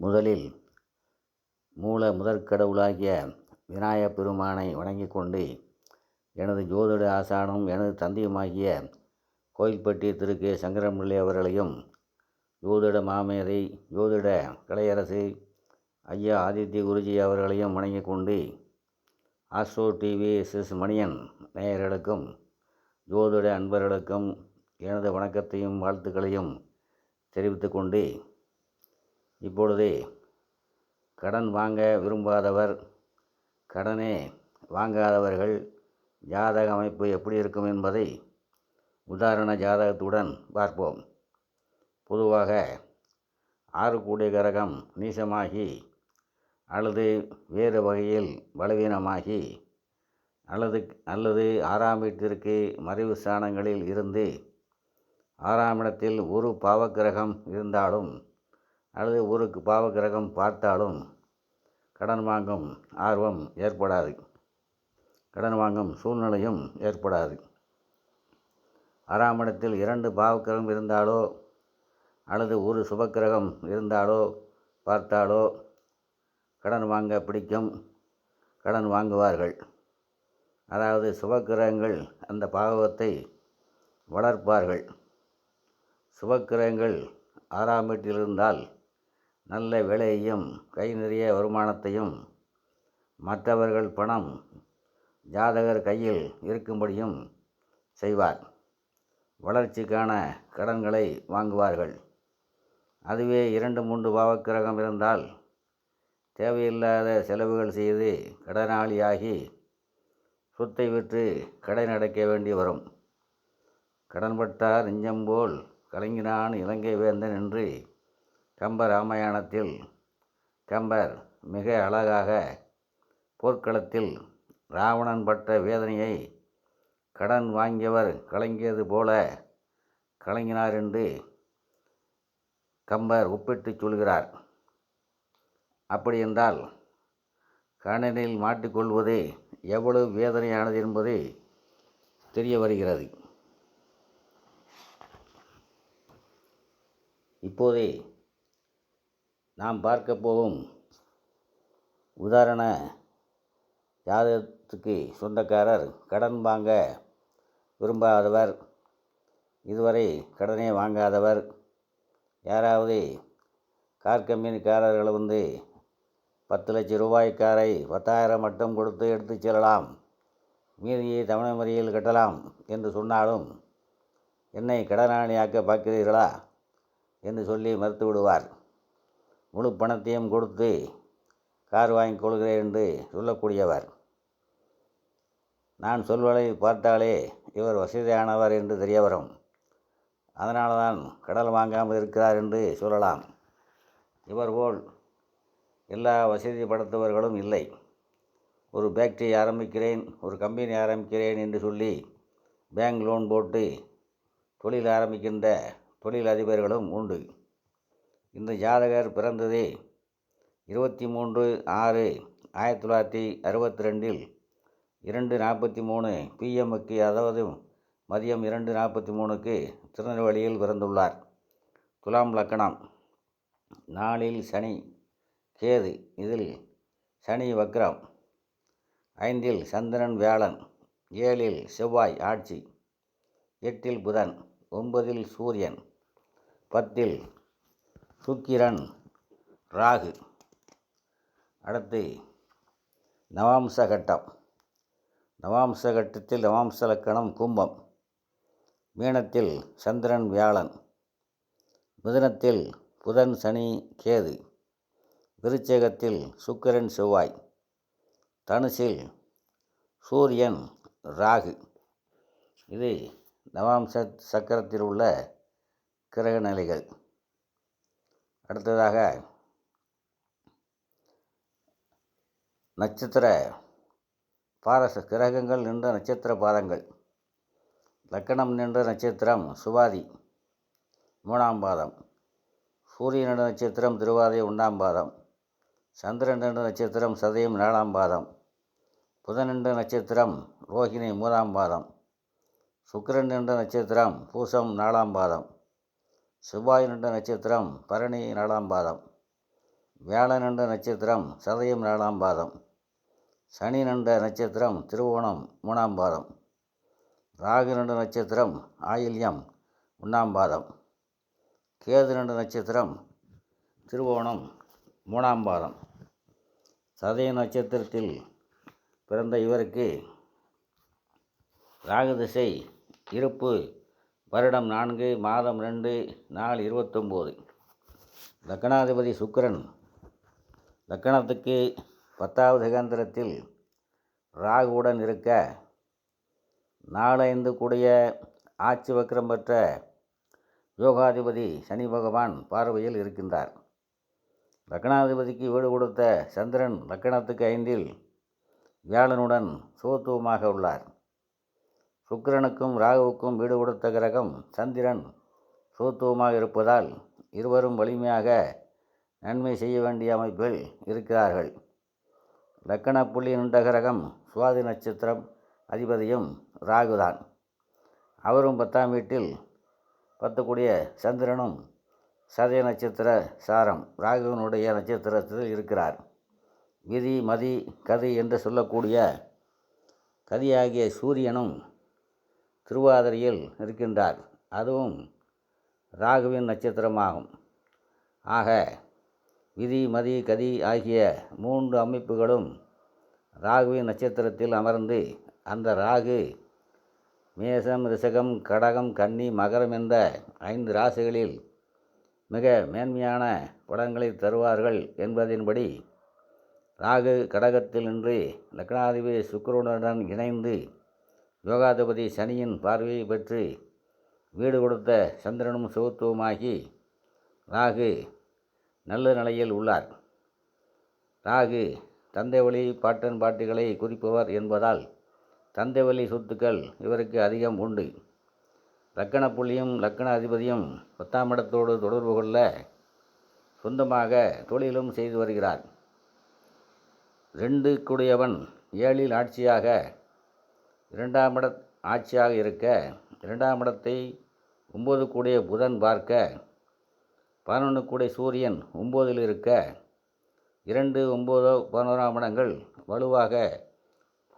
முதலில் மூல முதற்கடவுளாகிய விநாயகப் பெருமானை வணங்கிக் கொண்டு எனது ஜோதிட ஆசானும் எனது தந்தையுமாகிய கோயில்பட்டி திரு. கே. சங்கரம்பிள்ளை அவர்களையும் ஜோதிட மாமேதை ஜோதிட கலையரசு ஐயா ஆதித்ய குருஜி அவர்களையும் வணங்கிக் கொண்டு ஆஸ்ட்ரோ டிவி எஸ் மணியன் நேயர்களுக்கும் ஜோதிட அன்பர்களுக்கும் எனது வணக்கத்தையும் வாழ்த்துக்களையும் தெரிவித்துக்கொண்டு இப்பொழுது கடன் வாங்க விரும்பாதவர் கடனே வாங்காதவர்கள் ஜாதக அமைப்பு எப்படி இருக்கும் என்பதை உதாரண ஜாதகத்துடன் பார்ப்போம். பொதுவாக ஆறு கூடிய கரகம் நீசமாகி அல்லது வேறு வகையில் பலவீனமாகி அல்லது அல்லது ஆறாம் வீட்டிற்கு மறைவு ஸ்தானங்களில் இருந்து ஆறாம் இடத்தில் ஒரு பாவக்கிரகம் இருந்தாலும் அல்லது ஊருக்கு பாவகிரகம் பார்த்தாலும் கடன் வாங்கும் ஆர்வம் ஏற்படாது. கடன் வாங்கும் சூழ்நிலையும் ஏற்படாது. ஆறாம் இடத்தில் இரண்டு பாவக்கிரகம் இருந்தாலோ அல்லது ஒரு சுபக்கிரகம் இருந்தாலோ பார்த்தாலோ கடன் வாங்க பிடிக்கும். கடன் வாங்குவார்கள். அதாவது சுபக்கிரகங்கள் அந்த பாவத்தை வளர்ப்பார்கள். சுபக்கிரகங்கள் ஆறாம் வீட்டில் இருந்தால் நல்ல வேலையையும் கை நிறைய வருமானத்தையும் மற்றவர்கள் பணம் ஜாதகர் கையில் இருக்கும்படியும் செய்வார். வளர்ச்சிக்கான கடன்களை வாங்குவார்கள். அதுவே இரண்டு மூன்று பாவக்கிரகம் இருந்தால் தேவையில்லாத செலவுகள் செய்து கடனாளியாகி சொத்தை விற்று கடன் அடைக்க வேண்டி வரும். கடன்பட்டார் நெஞ்சம்போல் கலங்கினான் இலங்கை வேந்தன் என்று கம்ப ராமாயணத்தில் கம்பர் மிக அழகாக போர்க்களத்தில் ராவணன் பட்ட வேதனையை கடன் வாங்கியவர் கலங்கியது போல கலங்கினார் என்று கம்பர் ஒப்பிட்டு சொல்கிறார். அப்படி என்றால் கடனில் மாட்டிக்கொள்வது எவ்வளவு வேதனையானது என்பது தெரிய வருகிறது. இப்போதே நாம் பார்க்க போகும் உதாரண ஜாதகத்துக்கு சொந்தக்காரர் கடன் வாங்க விரும்பாதவர் இதுவரை கடனே வாங்காதவர். யாராவது கார் கம்பெனிக்காரர்கள் வந்து பத்து லட்சம் ரூபாய் காரை பத்தாயிரம் மட்டும் கொடுத்து எடுத்துச் செல்லலாம் மீதியை தவணை முறையில் கட்டலாம் என்று சொன்னாலும் என்னை கடனாளியாக்க பார்க்கிறீர்களா என்று சொல்லி மறுத்து விடுவார் முழு பணத்தையும் கொடுத்து கார் வாங்கி கொள்கிறேன் என்று சொல்லக்கூடியவர். நான் சொல்வதை பார்த்தாலே இவர் வசதியானவர் என்று தெரிய வரும் அதனால தான் கடல் வாங்காமல் இருக்கிறார் என்று சொல்லலாம். இவர் போல் எல்லா வசதி படுத்தவர்களும் இல்லை. ஒரு ஃபேக்ட்ரி ஆரம்பிக்கிறேன் ஒரு கம்பெனி ஆரம்பிக்கிறேன் என்று சொல்லி பேங்க் லோன் போட்டு தொழில் ஆரம்பிக்கின்ற தொழில் அதிபர்களும் உண்டு. இந்த ஜாதகர் பிறந்தது இருபத்தி மூன்று ஆறு ஆயிரத்தி தொள்ளாயிரத்தி அறுபத்தி ரெண்டில் இரண்டு நாற்பத்தி மூணு பிஎம்முக்கு அதாவது மதியம் இரண்டு நாற்பத்தி மூணுக்கு திருநெல்வேலியில் பிறந்துள்ளார். துலாம் லக்கணம். நாளில் சனி கேது இதில் சனி வக்ரம். ஐந்தில் சந்திரன் வியாழன். ஏழில் செவ்வாய் ஆட்சி. எட்டில் புதன். ஒன்பதில் சூரியன். பத்தில் சுக்கிரன் ராகு. அடுத்து நவாம்ச கட்டம் நவாம்ச கட்டத்தில் நவாம்ச லக்கணம் கும்பம். மீனத்தில் சந்திரன் வியாழன். மிதுனத்தில் புதன் சனி கேது. விருச்சகத்தில் சுக்கிரன் செவ்வாய். தனுசில் சூரியன் ராகு. இது நவாம்ச சக்கரத்தில் உள்ள கிரக நிலைகள் அடுத்ததாக நட்சத்திர பாரச கிரகங்கள் நின்ற நட்சத்திர பாதங்கள். லக்கணம் நின்ற நட்சத்திரம் சுவாதி மூணாம் பாதம். சூரியன் நின்ற நட்சத்திரம் திருவாதை ஒன்றாம் பாதம். சந்திரன் நின்ற நட்சத்திரம் சதயம் நாலாம் பாதம். புதன் நின்ற நட்சத்திரம் ரோஹிணி மூதாம் பாதம். சுக்கிரன் நின்ற நட்சத்திரம் பூசம் நாலாம் பாதம். செவ்வாய் நின்ற நட்சத்திரம் பரணி நாலாம் பாதம். வியாழன் நின்ற நட்சத்திரம் சதயம் நாலாம் பாதம். சனி நின்ற நட்சத்திரம் திருவோணம் மூணாம் பாதம். ராகு நின்ற நட்சத்திரம் ஆயில்யம் ஒன்றாம் பாதம். கேது நின்ற நட்சத்திரம் திருவோணம் மூணாம் பாதம். சதய நட்சத்திரத்தில் பிறந்த இவருக்கு ராகு திசை இருப்பு வருடம் நான்கு மாதம் ரெண்டு நாள் இருபத்தொம்போது. லக்னாதிபதி சுக்கரன் லக்கணத்துக்கு பத்தாவது கேந்திரத்தில் ராகுவுடன் இருக்க நாளைந்து கூடிய ஆட்சி வக்கரம் பெற்ற யோகாதிபதி சனி பகவான் பார்வையில் இருக்கின்றார். லக்னாதிபதிக்கு வீடு கொடுத்த சந்திரன் லக்கணத்துக்கு ஐந்தில் வியாழனுடன் சுகத்துவமாக உள்ளார். சுக்கிரனுக்கும் ராகுவுக்கும் வீடு கொடுத்த கிரகம் சந்திரன். சூத்துவமாக இருப்பதால் இருவரும் வலிமையாக நன்மை செய்ய வேண்டிய அமைப்பில் இருக்கிறார்கள். லக்கண புள்ளி நின்ற கிரகம் சுவாதி நட்சத்திரம் அதிபதியும் ராகுதான். அவரும் பத்தாம் வீட்டில் பத்துக்கூடிய சந்திரனும் சதய நட்சத்திர சாரம் ராகுவனுடைய நட்சத்திரத்தில் இருக்கிறார். விதி மதி கதி என்று சொல்லக்கூடிய கதியாகிய சூரியனும் திருவாதிரையில் இருக்கின்றார். அதுவும் ராகுவின் நட்சத்திரமாகும். ஆக விதி மதி கதி ஆகிய மூன்று அமைப்புகளும் ராகுவின் நட்சத்திரத்தில் அமர்ந்து அந்த ராகு மேசம் ரிஷகம் கடகம் கன்னி மகரம் என்ற ஐந்து ராசிகளில் மிக மேன்மையான பலன்களை தருவார்கள் என்பதின்படி ராகு கடகத்தில் நின்று லக்னாதிபதி சுக்கரனுடன் இணைந்து யோகாதிபதி சனியின் பார்வையை பெற்று வீடு கொடுத்த சந்திரனும் சுகத்துவமாகி ராகு நல்ல நிலையில் உள்ளார். ராகு தந்தை வழி பாட்டன் பாட்டிகளை குறிப்பவர் என்பதால் தந்தை வழி சொத்துக்கள் இவருக்கு அதிகம் உண்டு. லக்கண புள்ளியும் லக்கண அதிபதியும் பத்தாம் இடத்தோடு தொடர்பு கொள்ள சொந்தமாக தொழிலும் செய்து வருகிறார். ரெண்டு கூடியவன் ஏழில் ஆட்சியாக இரண்டாம் இட ஆட்சியாக இருக்க இரண்டாம் இடத்தை ஒம்பது கூடிய புதன் பார்க்க பதினொன்று கூடிய சூரியன் ஒம்போதில் இருக்க இரண்டு ஒம்போதோ பதினோராம் இடங்கள் வலுவாக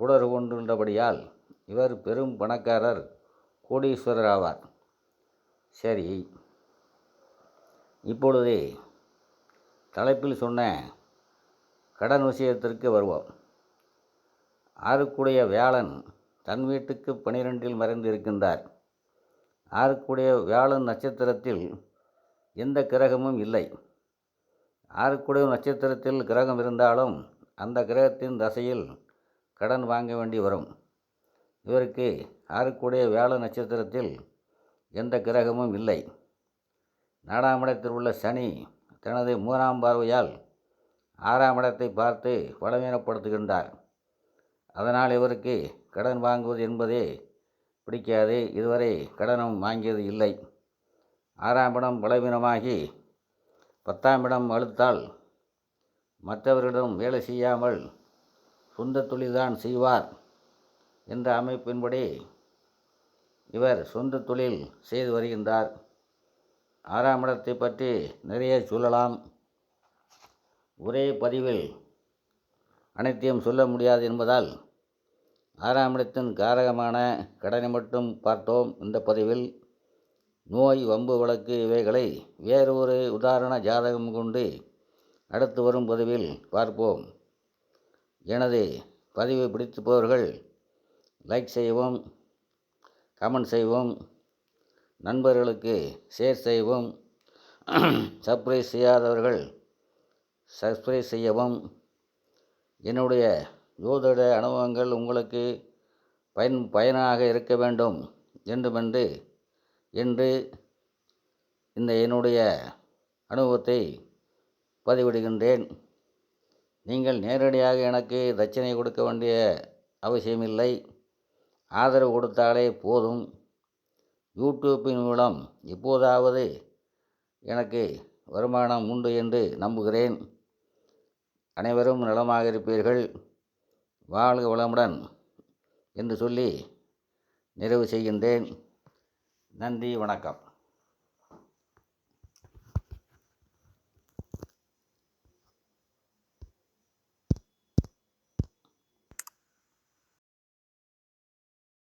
புடர் கொண்டுள்ளபடியால் இவர் பெரும் பணக்காரர் கோடீஸ்வரர் ஆவார். சரி இப்பொழுது தலைப்பில் சொன்ன கடன் விஷயத்திற்கு வருவோம். ஆறுக்குடைய வியாழன் தன் வீட்டுக்கு பனிரெண்டில் மறைந்து இருக்கின்றார் ஆறுக்குடைய வியாழன் நட்சத்திரத்தில் எந்த கிரகமும் இல்லை. ஆறுக்குடைய நட்சத்திரத்தில் கிரகம் இருந்தாலும் அந்த கிரகத்தின் தசையில் கடன் வாங்க வேண்டி வரும். இவருக்கு ஆறுக்குடைய வியாழ நட்சத்திரத்தில் எந்த கிரகமும் இல்லை. நாலாம் இடத்தில் உள்ள சனி தனது மூணாம் பார்வையால் ஆறாம் இடத்தை பார்த்து பலவீனப்படுத்துகின்றார். அதனால் இவருக்கு கடன் வாங்குவது என்பதே பிடிக்காது. இதுவரை கடனும் வாங்கியது இல்லை. ஆறாம் இடம் பலவீனமாகி பத்தாம் இடம் அழுத்தால் மற்றவர்களிடம் வேலை செய்யாமல் சொந்த தொழில்தான் செய்வார் என்ற அமைப்பின்படி இவர் சொந்த தொழில் செய்து வருகின்றார். ஆறாம் இடத்தை பற்றி நிறைய சொல்லலாம். ஒரே பதிவில் அனைத்தையும் சொல்ல முடியாது என்பதால் ஆறாம் இடத்தின் காரகமான கடனை மட்டும் பார்த்தோம் இந்த பதிவில். நோய் வம்பு வழக்கு இவைகளை வேறு ஒரு உதாரண ஜாதகம் கொண்டு அடுத்து வரும் பதிவில் பார்ப்போம். எனது பதிவு பிடித்துப்பவர்கள் லைக் செய்யவும் கமெண்ட் செய்வோம் நண்பர்களுக்கு ஷேர் செய்வோம் சப்ஸ்கிரைப் செய்யாதவர்கள் சப்ஸ்கிரைப் செய்யவும் என்னுடைய ஜோதிட அனுபவங்கள் உங்களுக்கு பயன் பயனாக இருக்க வேண்டும் வேண்டுமென்று என்று இந்த என்னுடைய அனுபவத்தை பதிவிடுகின்றேன். நீங்கள் நேரடியாக எனக்கு தட்சணை கொடுக்க வேண்டிய அவசியமில்லை. ஆதரவு கொடுத்தாலே போதும். யூடியூப்பின் மூலம் எப்போதாவது எனக்கு வருமானம் உண்டு என்று நம்புகிறேன். அனைவரும் நலமாக இருப்பீர்கள். வாழ்க வளமுடன் என்று சொல்லி நிறைவு செய்கின்றேன். நன்றி வணக்கம்.